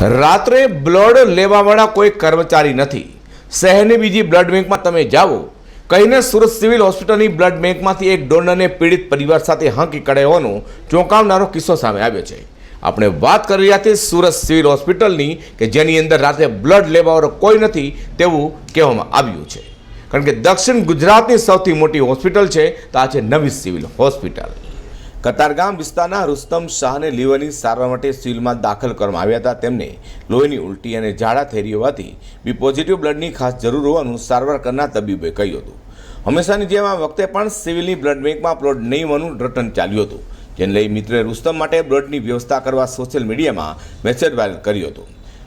રાત્રે બ્લડ લેવાવાળા કોઈ કર્મચારી નથી. શહેરની બીજી બ્લડ બેંકમાં તમે જાઓ. કહીને સુરત સિવિલ હોસ્પિટલની બ્લડ બેંકમાંથી એક ડોનરને પીડિત પરિવાર સાથે હાંકી કઢાવવાનો ચોંકાવનારો કિસ્સો સામે આવ્યો છે. આપણે વાત કરી રહ્યા છીએ સુરત સિવિલ હોસ્પિટલની કે જેની અંદર રાત્રે બ્લડ લેવાવાળો કોઈ નથી તેવું કહેવામાં આવ્યું છે. કારણ કે દક્ષિણ ગુજરાતની સૌથી મોટી હોસ્પિટલ છે, તો આ છે નવી સિવિલ હોસ્પિટલ. કતારગામ વિસ્તારના રુસ્તમ શાહને લીવરની સારવાર માટે સિવિલમાં દાખલ કરવામાં આવ્યા હતા. તેમને લોહીની ઉલટી અને ઝાડા થઈ રહી હોવાથી બી પોઝિટિવ બ્લડની ખાસ જરૂર હોવાનું સારવાર કરનાર તબીબે કહ્યું હતું. હંમેશાની જેમ આ વખતે પણ સિવિલની બ્લડ બેંકમાં બ્લડ નહીં હોવાનું રટન ચાલ્યું હતું, જેને લઈ મિત્રે રુસ્તમ માટે બ્લડની વ્યવસ્થા કરવા સોશિયલ મીડિયામાં મેસેજ વાયરલ કર્યો હતો.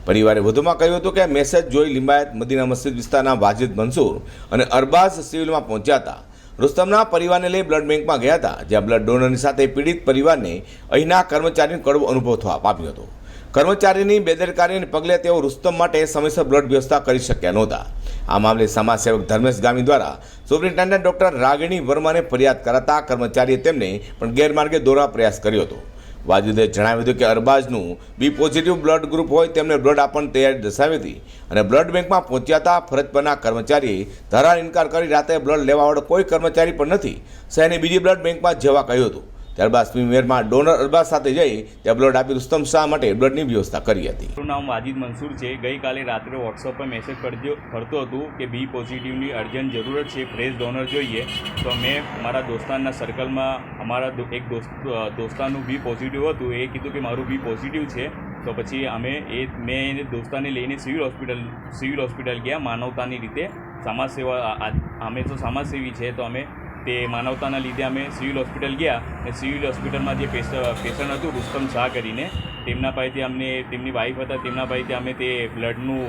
પરિવારે વધુમાં કહ્યું હતું કે મેસેજ જોઈ લિંબાયત મદીના મસ્જિદ વિસ્તારના વાજિદ મંસૂર અને અરબાઝ સિવિલમાં પહોંચ્યા હતા. રુસ્તમના પરિવારને લઈ બ્લડ બેંકમાં ગયા હતા, જ્યાં બ્લડ ડોનરની સાથે પીડિત પરિવારને અહીંના કર્મચારીનો કડવો અનુભવ થવા પામ્યો હતો. કર્મચારીની બેદરકારીને પગલે તેઓ રુસ્તમ માટે સમયસર બ્લડ વ્યવસ્થા કરી શક્યા નહોતા. આ મામલે સમાજસેવક ધર્મેશ ગામી દ્વારા સુપ્રિન્ટેન્ડન્ટ ડોક્ટર રાગિણી વર્માને ફરિયાદ કરાતા કર્મચારીએ તેમને પણ ગેરમાર્ગે દોરવા પ્રયાસ કર્યો હતો. વાજિદે જણાવ્યું હતું કે અરબાઝનું બી પોઝિટિવ બ્લડ ગ્રુપ હોય તેમને બ્લડ આપવાની તૈયારી દર્શાવી હતી અને બ્લડ બેંકમાં પહોંચ્યા હતા ફરજ પરના કર્મચારીએ ધારા ઇનકાર કરી રાતે બ્લડ લેવાવાળો કોઈ કર્મચારી પણ નથી. શહેરની બીજી બ્લડ બેંકમાં જવા કહ્યું હતું. ત્યારબાદ સ્મીમેરમાં ડોનર અરબાઝ સાથે જઈ ત્યાં બ્લડ આપી રુસ્તમ શાહ માટે બ્લડની વ્યવસ્થા કરી હતી. મારું નામ વાજિદ મંસૂર છે. ગઈકાલે રાત્રે વોટ્સઅપ પર મેસેજ કરજો કરતો હતું કે બી પોઝિટિવની અર્જન્ટ જરૂરત છે ફ્રેશ ડોનર જોઈએ. તો મેં મારા દોસ્તારના સર્કલમાં અમારા એક દોસ્ત દોસ્તાનું બી પોઝિટિવ હતું. એ કીધું કે મારું બી પોઝિટિવ છે. તો પછી અમે એ મેં એને દોસ્તાને લઈને સિવિલ હોસ્પિટલ સિવિલ હોસ્પિટલ ગયા માનવતાની રીતે. સમાજ સેવા આ- આ- અમે તો સમાજસેવી છે, તો અમે તે માનવતાના લીધે અમે સિવિલ હોસ્પિટલ ગયા અને સિવિલ હોસ્પિટલમાં જે પેશન્ટ હતું, રુસ્તમ શાહ કરીને, તેમના પાસેથી અમને, તેમની વાઈફ હતા, તેમના પાસેથી અમે તે બ્લડનું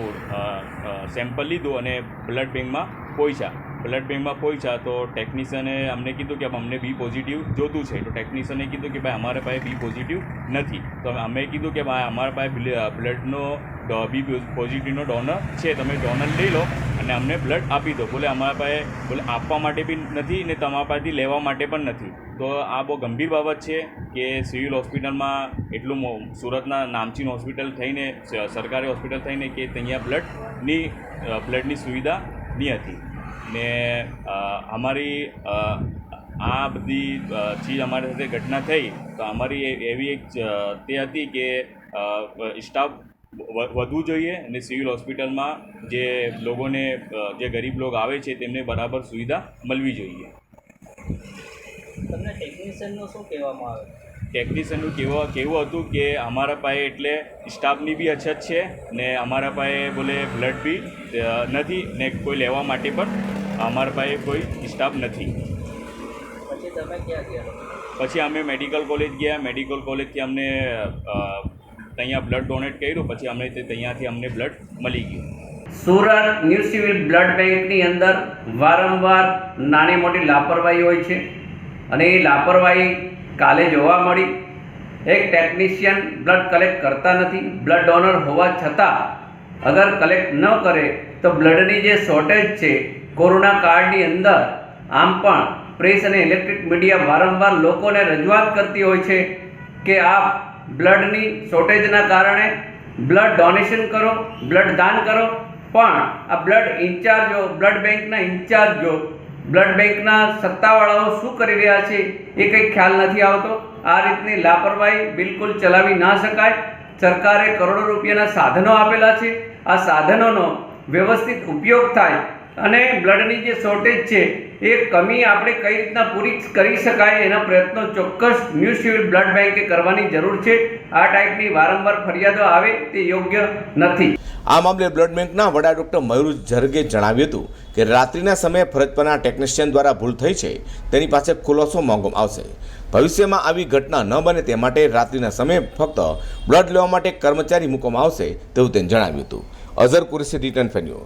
સેમ્પલ લીધું અને બ્લડ બેંકમાં પહોંચ્યા બ્લડ બેંકમાં પહોંચ્યા તો ટેકનિશિયને અમને કીધું કે અમને બી પોઝિટિવ જોતું છે. તો ટેકનિશિયને કીધું કે, ભાઈ, અમારા પાસે બી પોઝિટિવ નથી. તો અમે કીધું કે, ભાઈ, અમારા પાસે બ્લડનો બી પોઝિટિવનો ડોનર છે. તમે ડોનર લઈ લો. અને અમને બ્લડ આપી દો. બોલે અમારા પાસે બોલે આપવા માટે બી નથી ને તમારા પાસેથી લેવા માટે પણ નથી. તો આ બહુ ગંભીર બાબત છે કે સિવિલ હોસ્પિટલમાં એટલું સુરતના નામચીન હોસ્પિટલ થઈને સરકારી હોસ્પિટલ થઈને કે ત્યાં બ્લડની બ્લડની સુવિધા નહીં હતી. ને અમારી આ બધી ચીજ અમારી સાથે ઘટના થઈ તો અમારી એવી એક તે હતી કે સ્ટાફ વધવું જોઈએ અને સિવિલ હોસ્પિટલમાં જે લોકોને જે ગરીબ લોકો આવે છે તેમને બરાબર સુવિધા મળવી જોઈએ. તમને ટેકનિશિયનનું શું કહેવામાં આવે? ટેકનિશિયનનું કેવું કેવું હતું કે અમારા પાસે એટલે સ્ટાફની બી અછત છે ને અમારા પાસે બોલે બ્લડ બી નથી ને કોઈ લેવા માટે પણ અમારા પાસે કોઈ સ્ટાફ નથી. પછી તમે ક્યાં ગયા? પછી અમે મેડિકલ કોલેજ ગયા. મેડિકલ કોલેજથી અમને ત્યાં બ્લડ ડોનેટ કર્યું, પછી અમને તે ત્યાંથી અમને બ્લડ મળી ગયું. સુરત ન્યૂ સિવિલ બ્લડ બેંકની અંદર વારંવાર નાની મોટી લાપરવાહી હોય છે અને એ લાપરવાહી કાલે જોવા મળી. એક ટેકનિશિયન બ્લડ કલેક્ટ કરતા નથી બ્લડ ડોનર હોવા છતાં અગર કલેક્ટ ન કરે તો બ્લડની જે શોર્ટેજ છે, કોરોના કાળની અંદર આમ પણ પ્રેસ અને ઇલેક્ટ્રિક મીડિયા વારંવાર લોકોને રજૂઆત કરતી હોય છે. કે આપ બ્લડની શોર્ટેજના કારણે બ્લડ ડોનેશન કરો બ્લડ દાન કરો, પણ આ બ્લડ ઇન્ચાર્જો બ્લડ બેંકના ઇન્ચાર્જો બ્લડ બેંકના સત્તાવાળાઓ શું કરી રહ્યા છે એ કંઈ ખ્યાલ નથી આવતો. આ રીતની લાપરવાહી બિલકુલ ચલાવી ના શકાય. સરકારે કરોડો રૂપિયાના સાધનો આપેલા છે. આ સાધનોનો વ્યવસ્થિત ઉપયોગ થાય અને બ્લડની જે શોર્ટેજ છે, એ કમી આપણે કઈ રીતના પૂરી કરી શકાય એના પ્રયત્નો ચોક્કસ ન્યૂ સિવિલ બ્લડ બેંકે કરવાની જરૂર છે. આ ટાઈપની વારંવાર ફરિયાદો આવે તે યોગ્ય નથી. આ મામલે બ્લડ બેંકના વડા ડોક્ટર મયુર જર્ગે જણાવ્યું હતું કે રાત્રિના સમયે ફરજ પરના ટેકનિશિયન દ્વારા ભૂલ થઈ છે, તેની પાસે ખુલાસો માંગવામાં આવશે. ભવિષ્યમાં આવી ઘટના ન બને તે માટે રાત્રિના સમયે ફક્ત બ્લડ લેવા માટે કર્મચારી મૂકવામાં આવશે તેવું તેને જણાવ્યું હતું. અઝર કુરેશી રિટર્ન ફેન્યુઝ